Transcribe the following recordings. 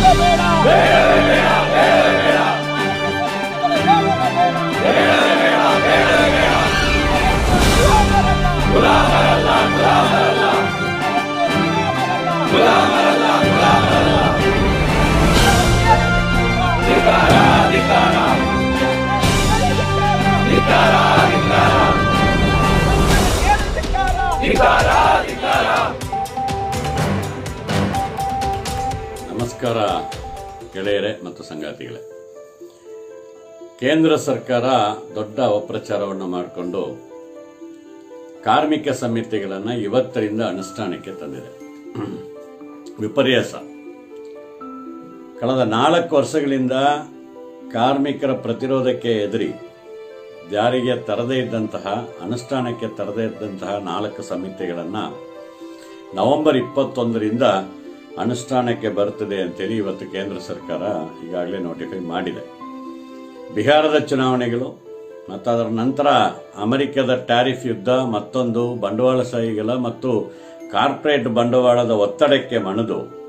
Vera! Vera! ನಮಸ್ಕಾರ ಗೆಳೆಯರೇ ಮತ್ತು ಸಂಗಾತಿಗಳೇ. ಕೇಂದ್ರ ಸರ್ಕಾರ ದೊಡ್ಡ ಅಪಪ್ರಚಾರವನ್ನು ಮಾಡಿಕೊಂಡು ಕಾರ್ಮಿಕ ಸಮಿತಿಗಳನ್ನು ಇವತ್ತರಿಂದ ಅನುಷ್ಠಾನಕ್ಕೆ ತಂದಿದೆ. ವಿಪರ್ಯಾಸ. ಕಳೆದ ನಾಲ್ಕು ವರ್ಷಗಳಿಂದ ಕಾರ್ಮಿಕರ ಪ್ರತಿರೋಧಕ್ಕೆ ಎದುರಿ ಜಾರಿಗೆ ತರದೇ ಇದ್ದಂತಹ, ಅನುಷ್ಠಾನಕ್ಕೆ ತರದೇ ಇದ್ದಂತಹ ನಾಲ್ಕು ಸಮಿತಿಗಳನ್ನು ನವೆಂಬರ್ ಇಪ್ಪತ್ತೊಂದರಿಂದ ಅನುಷ್ಠಾನಕ್ಕೆ ಬರುತ್ತದೆ ಅಂತೇಳಿ ಇವತ್ತು ಕೇಂದ್ರ ಸರ್ಕಾರ ಈಗಾಗಲೇ ನೋಟಿಫೈ ಮಾಡಿದೆ. ಬಿಹಾರದ ಚುನಾವಣೆಗಳು ಮತ್ತು ಅದರ ನಂತರ ಅಮೆರಿಕದ ಟ್ಯಾರಿಫ್ ಯುದ್ಧ, ಮತ್ತೊಂದು ಬಂಡವಾಳಶಾಹಿಗಳ ಮತ್ತು ಕಾರ್ಪೊರೇಟ್ ಬಂಡವಾಳದ ಒತ್ತಡಕ್ಕೆ ಮಣಿದು.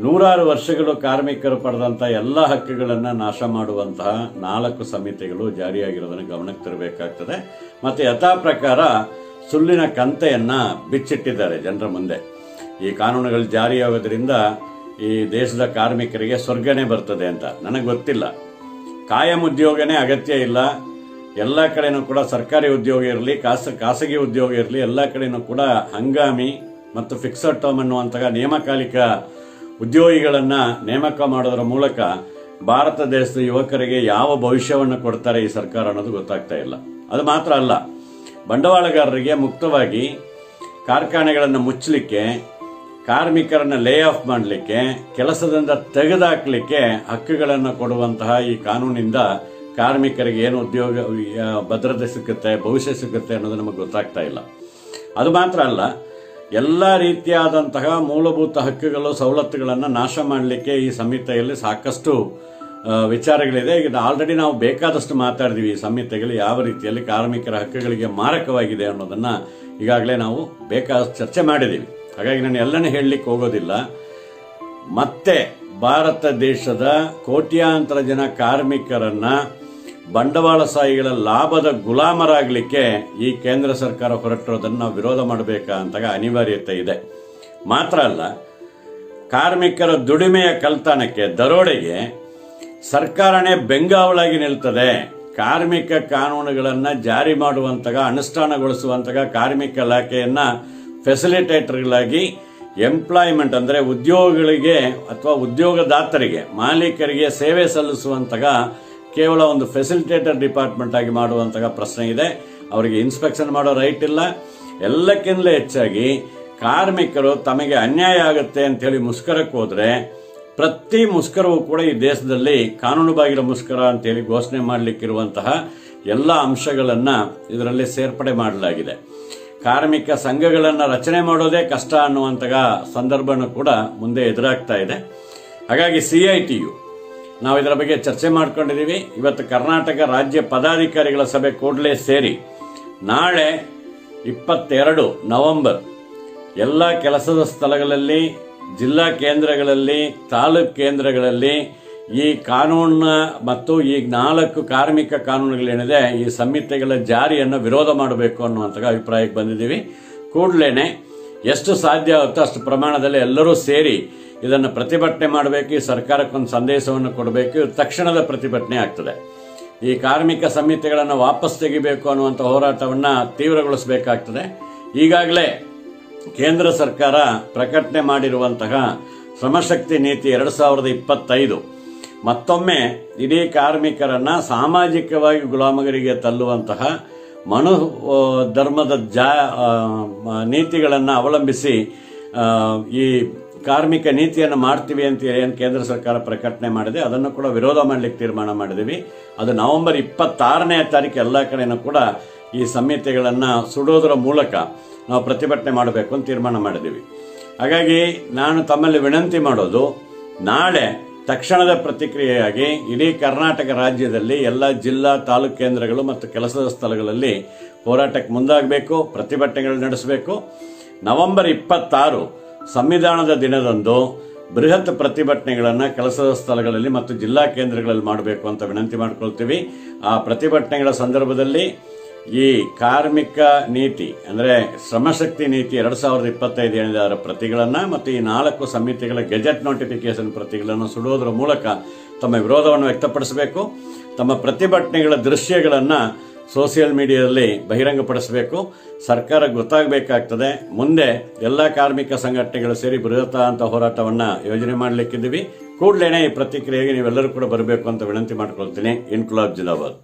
ನೂರಾರು ವರ್ಷಗಳು ಕಾರ್ಮಿಕರು ಪಡೆದಂಥ ಎಲ್ಲ ಹಕ್ಕುಗಳನ್ನು ನಾಶ ಮಾಡುವಂತಹ ನಾಲ್ಕು ಸಮಿತಿಗಳು ಜಾರಿಯಾಗಿರೋದನ್ನು ಗಮನಕ್ಕೆ ತರಬೇಕಾಗ್ತದೆ. ಮತ್ತು ಯಥಾ ಪ್ರಕಾರ ಸುಳ್ಳಿನ ಕಂತೆಯನ್ನ ಬಿಚ್ಚಿಟ್ಟಿದ್ದಾರೆ ಜನರ ಮುಂದೆ. ಈ ಕಾನೂನುಗಳು ಜಾರಿಯಾಗೋದ್ರಿಂದ ಈ ದೇಶದ ಕಾರ್ಮಿಕರಿಗೆ ಸ್ವರ್ಗನೇ ಬರ್ತದೆ ಅಂತ. ನನಗೆ ಗೊತ್ತಿಲ್ಲ. ಕಾಯಂ ಉದ್ಯೋಗನೇ ಅಗತ್ಯ ಇಲ್ಲ. ಎಲ್ಲ ಕಡೆನೂ ಕೂಡ ಸರ್ಕಾರಿ ಉದ್ಯೋಗ ಇರಲಿ ಖಾಸ ಖಾಸಗಿ ಉದ್ಯೋಗ ಇರಲಿ, ಎಲ್ಲ ಕಡೆನೂ ಕೂಡ ಹಂಗಾಮಿ ಮತ್ತು ಫಿಕ್ಸಡ್ ಟರ್ಮ್ ಅನ್ನುವಂತಹ ನೇಮಕಾಲಿಕ ಉದ್ಯೋಗಿಗಳನ್ನು ನೇಮಕ ಮಾಡೋದರ ಮೂಲಕ ಭಾರತ ದೇಶದ ಯುವಕರಿಗೆ ಯಾವ ಭವಿಷ್ಯವನ್ನು ಕೊಡ್ತಾರೆ ಈ ಸರ್ಕಾರ ಅನ್ನೋದು ಗೊತ್ತಾಗ್ತಾ ಇಲ್ಲ. ಅದು ಮಾತ್ರ ಅಲ್ಲ. ಬಂಡವಾಳಗಾರರಿಗೆ ಮುಕ್ತವಾಗಿ ಕಾರ್ಖಾನೆಗಳನ್ನು ಮುಚ್ಚಲಿಕ್ಕೆ ಕಾರ್ಮಿಕರನ್ನ ಲೇ ಆಫ್ ಮಾಡಲಿಕ್ಕೆ, ಕೆಲಸದಿಂದ ತೆಗೆದುಹಾಕಲಿಕ್ಕೆ ಹಕ್ಕುಗಳನ್ನು ಕೊಡುವಂತಹ ಈ ಕಾನೂನಿಂದ ಕಾರ್ಮಿಕರಿಗೆ ಏನು ಉದ್ಯೋಗ ಭದ್ರತೆ ಸಿಗುತ್ತೆ ಭವಿಷ್ಯ ಸಿಗುತ್ತೆ ಅನ್ನೋದು ನಮಗೆ ಗೊತ್ತಾಗ್ತಾ ಇಲ್ಲ. ಅದು ಮಾತ್ರ ಅಲ್ಲ, ಎಲ್ಲ ರೀತಿಯಾದಂತಹ ಮೂಲಭೂತ ಹಕ್ಕುಗಳು, ಸವಲತ್ತುಗಳನ್ನು ನಾಶ ಮಾಡಲಿಕ್ಕೆ ಈ ಸಂಹಿತೆಯಲ್ಲಿ ಸಾಕಷ್ಟು ವಿಚಾರಗಳಿದೆ. ಈಗ ಆಲ್ರೆಡಿ ನಾವು ಬೇಕಾದಷ್ಟು ಮಾತಾಡಿದ್ವಿ ಈ ಸಂಹಿತೆಗಳು ಯಾವ ರೀತಿಯಲ್ಲಿ ಕಾರ್ಮಿಕರ ಹಕ್ಕುಗಳಿಗೆ ಮಾರಕವಾಗಿದೆ ಅನ್ನೋದನ್ನು ಈಗಾಗಲೇ ನಾವು ಬೇಕಾದಷ್ಟು ಚರ್ಚೆ ಮಾಡಿದ್ದೀವಿ ಹಾಗಾಗಿ ನಾನು ಎಲ್ಲನೇ ಹೇಳಲಿಕ್ಕೆ ಹೋಗೋದಿಲ್ಲ. ಮತ್ತೆ ಭಾರತ ದೇಶದ ಕೋಟ್ಯಾಂತರ ಜನ ಕಾರ್ಮಿಕರನ್ನ ಬಂಡವಾಳಶಾಹಿಗಳ ಲಾಭದ ಗುಲಾಮರಾಗಲಿಕ್ಕೆ ಈ ಕೇಂದ್ರ ಸರ್ಕಾರ ಹೊರಟಿರೋದನ್ನು ನಾವು ವಿರೋಧ ಮಾಡಬೇಕಾ ಅಂತ ಅನಿವಾರ್ಯತೆ ಇದೆ. ಮಾತ್ರ ಅಲ್ಲ, ಕಾರ್ಮಿಕರ ದುಡಿಮೆಯ ಕಲ್ತಾಣಕ್ಕೆ ದರೋಡೆಗೆ ಸರ್ಕಾರನೇ ಬೆಂಗಾವಳಾಗಿ ನಿಲ್ತದೆ. ಕಾರ್ಮಿಕ ಕಾನೂನುಗಳನ್ನು ಜಾರಿ ಮಾಡುವಂತಹ ಅನುಷ್ಠಾನಗೊಳಿಸುವಂತಹ ಕಾರ್ಮಿಕ ಇಲಾಖೆಯನ್ನ ಫೆಸಿಲಿಟೇಟರ್ಗಳಾಗಿ ಎಂಪ್ಲಾಯ್ಮೆಂಟ್ ಅಂದರೆ ಉದ್ಯೋಗಿಗಳಿಗೆ ಅಥವಾ ಉದ್ಯೋಗದಾತರಿಗೆ, ಮಾಲೀಕರಿಗೆ ಸೇವೆ ಸಲ್ಲಿಸುವಂತಹ ಕೇವಲ ಒಂದು ಫೆಸಿಲಿಟೇಟರ್ ಡಿಪಾರ್ಟ್ಮೆಂಟ್ ಆಗಿ ಮಾಡುವಂತಹ ಪ್ರಶ್ನೆ ಇದೆ. ಅವರಿಗೆ ಇನ್ಸ್ಪೆಕ್ಷನ್ ಮಾಡೋ ರೈಟ್ ಇಲ್ಲ. ಎಲ್ಲಕ್ಕಿಂತಲೇ ಹೆಚ್ಚಾಗಿ ಕಾರ್ಮಿಕರು ತಮಗೆ ಅನ್ಯಾಯ ಆಗುತ್ತೆ ಅಂತ ಹೇಳಿ ಮುಷ್ಕರಕ್ಕೆ ಹೋದ್ರೆ, ಪ್ರತಿ ಮುಷ್ಕರವೂ ಕೂಡ ಈ ದೇಶದಲ್ಲಿ ಕಾನೂನುಬಾಹಿರ ಮುಷ್ಕರ ಅಂತೇಳಿ ಘೋಷಣೆ ಮಾಡಲಿಕ್ಕಿರುವಂತಹ ಎಲ್ಲ ಅಂಶಗಳನ್ನ ಇದರಲ್ಲಿ ಸೇರ್ಪಡೆ ಮಾಡಲಾಗಿದೆ. ಕಾರ್ಮಿಕ ಸಂಘಗಳನ್ನು ರಚನೆ ಮಾಡೋದೇ ಕಷ್ಟ ಅನ್ನುವಂತಹ ಸಂದರ್ಭನೂ ಕೂಡ ಮುಂದೆ ಎದುರಾಗ್ತಾ ಇದೆ. ಹಾಗಾಗಿ ಸಿ ಐ ಟಿ ಯು, ನಾವು ಇದರ ಬಗ್ಗೆ ಚರ್ಚೆ ಮಾಡ್ಕೊಂಡಿದ್ದೀವಿ. ಇವತ್ತು ಕರ್ನಾಟಕ ರಾಜ್ಯ ಪದಾಧಿಕಾರಿಗಳ ಸಭೆ ಕೂಡಲೇ ಸೇರಿ ನಾಳೆ ಇಪ್ಪತ್ತೆರಡು ನವೆಂಬರ್ ಎಲ್ಲ ಕೆಲಸದ ಸ್ಥಳಗಳಲ್ಲಿ, ಜಿಲ್ಲಾ ಕೇಂದ್ರಗಳಲ್ಲಿ, ತಾಲೂಕು ಕೇಂದ್ರಗಳಲ್ಲಿ ಈ ಕಾನೂನಿನ ಮತ್ತು ಈ ನಾಲ್ಕು ಕಾರ್ಮಿಕ ಕಾನೂನುಗಳೇನಿದೆ, ಈ ಸಂಹಿತೆಗಳ ಜಾರಿಯನ್ನು ವಿರೋಧ ಮಾಡಬೇಕು ಅನ್ನುವಂಥ ಅಭಿಪ್ರಾಯಕ್ಕೆ ಬಂದಿದ್ದೀವಿ. ಕೂಡಲೇ ಎಷ್ಟು ಸಾಧ್ಯ ಆಗುತ್ತೋ ಅಷ್ಟು ಪ್ರಮಾಣದಲ್ಲಿ ಎಲ್ಲರೂ ಸೇರಿ ಇದನ್ನು ಪ್ರತಿಭಟನೆ ಮಾಡಬೇಕು, ಈ ಸರ್ಕಾರಕ್ಕೊಂದು ಸಂದೇಶವನ್ನು ಕೊಡಬೇಕು ತಕ್ಷಣದ ಪ್ರತಿಭಟನೆ ಆಗ್ತದೆ. ಈ ಕಾರ್ಮಿಕ ಸಂಹಿತೆಗಳನ್ನು ವಾಪಸ್ ತೆಗಿಬೇಕು ಅನ್ನುವಂಥ ಹೋರಾಟವನ್ನು ತೀವ್ರಗೊಳಿಸಬೇಕಾಗ್ತದೆ. ಈಗಾಗಲೇ ಕೇಂದ್ರ ಸರ್ಕಾರ ಪ್ರಕಟಣೆ ಮಾಡಿರುವಂತಹ ಶ್ರಮಶಕ್ತಿ ನೀತಿ ಎರಡು ಸಾವಿರದ ಇಪ್ಪತ್ತೈದು ಮತ್ತೊಮ್ಮೆ ಇಡೀ ಕಾರ್ಮಿಕರನ್ನ ಸಾಮಾಜಿಕವಾಗಿ ಗುಲಾಮಗರಿಗೆ ತಲ್ಲುವಂತಹ ಮನು ಧರ್ಮದ ಜಾ ನೀತಿಗಳನ್ನು ಅವಲಂಬಿಸಿ ಈ ಕಾರ್ಮಿಕ ನೀತಿಯನ್ನು ಮಾಡ್ತೀವಿ ಅಂತ ಏನು ಕೇಂದ್ರ ಸರ್ಕಾರ ಪ್ರಕಟಣೆ ಮಾಡಿದೆ, ಅದನ್ನು ಕೂಡ ವಿರೋಧ ಮಾಡಲಿಕ್ಕೆ ತೀರ್ಮಾನ ಮಾಡಿದ್ದೀವಿ ಅದು ನವೆಂಬರ್ ಇಪ್ಪತ್ತಾರನೇ ತಾರೀಕು ಎಲ್ಲ ಕಡೆಯೂ ಕೂಡ ಈ ಸಂಹಿತೆಗಳನ್ನು ಸುಡೋದರ ಮೂಲಕ ನಾವು ಪ್ರತಿಭಟನೆ ಮಾಡಬೇಕು ಅಂತ ತೀರ್ಮಾನ ಮಾಡಿದ್ದೀವಿ ಹಾಗಾಗಿ ನಾನು ತಮ್ಮಲ್ಲಿ ವಿನಂತಿ ಮಾಡೋದು, ನಾಳೆ ತಕ್ಷಣದ ಪ್ರತಿಕ್ರಿಯೆಯಾಗಿ ಇಡೀ ಕರ್ನಾಟಕ ರಾಜ್ಯದಲ್ಲಿ ಎಲ್ಲ ಜಿಲ್ಲಾ ತಾಲೂಕು ಕೇಂದ್ರಗಳು ಮತ್ತು ಕೆಲಸದ ಸ್ಥಳಗಳಲ್ಲಿ ಹೋರಾಟಕ್ಕೆ ಮುಂದಾಗಬೇಕು, ಪ್ರತಿಭಟನೆಗಳು ನಡೆಸಬೇಕು. ನವೆಂಬರ್ ಇಪ್ಪತ್ತಾರು ಸಂವಿಧಾನದ ದಿನದಂದು ಬೃಹತ್ ಪ್ರತಿಭಟನೆಗಳನ್ನು ಕೆಲಸದ ಸ್ಥಳಗಳಲ್ಲಿ ಮತ್ತು ಜಿಲ್ಲಾ ಕೇಂದ್ರಗಳಲ್ಲಿ ಮಾಡಬೇಕು ಅಂತ ವಿನಂತಿ ಮಾಡಿಕೊಳ್ತೀವಿ. ಆ ಪ್ರತಿಭಟನೆಗಳ ಸಂದರ್ಭದಲ್ಲಿ ಈ ಕಾರ್ಮಿಕ ನೀತಿ, ಅಂದರೆ ಶ್ರಮಶಕ್ತಿ ನೀತಿ ಎರಡು ಸಾವಿರದ ಇಪ್ಪತ್ತೈದು ಏನಿದೆ ಪ್ರತಿಗಳನ್ನು ಮತ್ತು ಈ ನಾಲ್ಕು ಸಮಿತಿಗಳ ಗೆಜೆಟ್ ನೋಟಿಫಿಕೇಶನ್ ಪ್ರತಿಗಳನ್ನು ಸುಡುವುದರ ಮೂಲಕ ತಮ್ಮ ವಿರೋಧವನ್ನು ವ್ಯಕ್ತಪಡಿಸಬೇಕು. ತಮ್ಮ ಪ್ರತಿಭಟನೆಗಳ ದೃಶ್ಯಗಳನ್ನು ಸೋಷಿಯಲ್ ಮೀಡಿಯಾದಲ್ಲಿ ಬಹಿರಂಗಪಡಿಸಬೇಕು. ಸರ್ಕಾರ ಗೊತ್ತಾಗಬೇಕಾಗ್ತದೆ, ಮುಂದೆ ಎಲ್ಲ ಕಾರ್ಮಿಕ ಸಂಘಟನೆಗಳು ಸೇರಿ ಬೃಹತ್ ಅಂತ ಹೋರಾಟವನ್ನು ಯೋಜನೆ ಮಾಡಲಿಕ್ಕಿದ್ದೀವಿ. ಕೂಡಲೇ ಈ ಪ್ರತಿಕ್ರಿಯೆಗೆ ನೀವೆಲ್ಲರೂ ಕೂಡ ಬರಬೇಕು ಅಂತ ವಿನಂತಿ ಮಾಡ್ಕೊಳ್ತೀನಿ. ಇನ್ಕುಲಾಬ್ ಜಿಂದಾಬಾದ್